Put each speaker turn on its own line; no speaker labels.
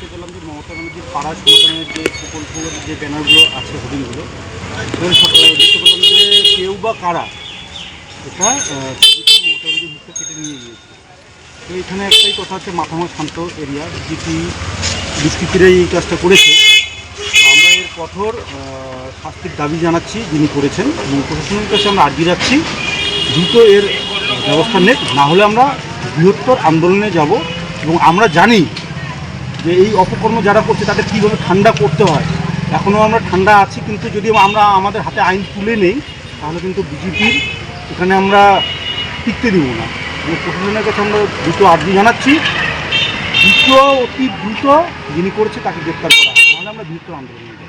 প্রকল্পের যে মমতা ব্যানার্জির পাড়া সন্তানের ব্যানারগুলো আছে হোর্ডিংগুলো এবং সব- আহ, দেখতে পেলাম যে কেউ বা কারা? এটা মমতা ব্যানার্জির মুখে কেটে নিয়ে গিয়েছে। তো এখানে একটাই কথা হচ্ছে মাথামা শান্ত এরিয়া বিজেপি দুষ্কৃতীরা এই কাজটা করেছে। আমরা এর কঠোর শাস্তির দাবি জানাচ্ছি যিনি করেছেন এবং প্রশাসনের কাছে আমরা আর্জি রাখছি দ্রুত এর ব্যবস্থা নেক। না হলে আমরা বৃহত্তর আন্দোলনে যাব এবং আমরা জানি যে এই অপকর্ম যারা করছে তাদের কীভাবে ঠান্ডা করতে হয়? এখনও আমরা ঠান্ডা আছি, কিন্তু যদি আমরা আমাদের হাতে আইন তুলে নেই, তাহলে কিন্তু বিজেপির এখানে আমরা টিকতে দিব না। এবং প্রশাসনের কাছে আমরা দ্রুত আর্জি জানাচ্ছি। দ্রুত, অতি দ্রুত যিনি করেছে তাকে গ্রেপ্তার করা। নাহলে আমরা দ্রুত আন্দোলন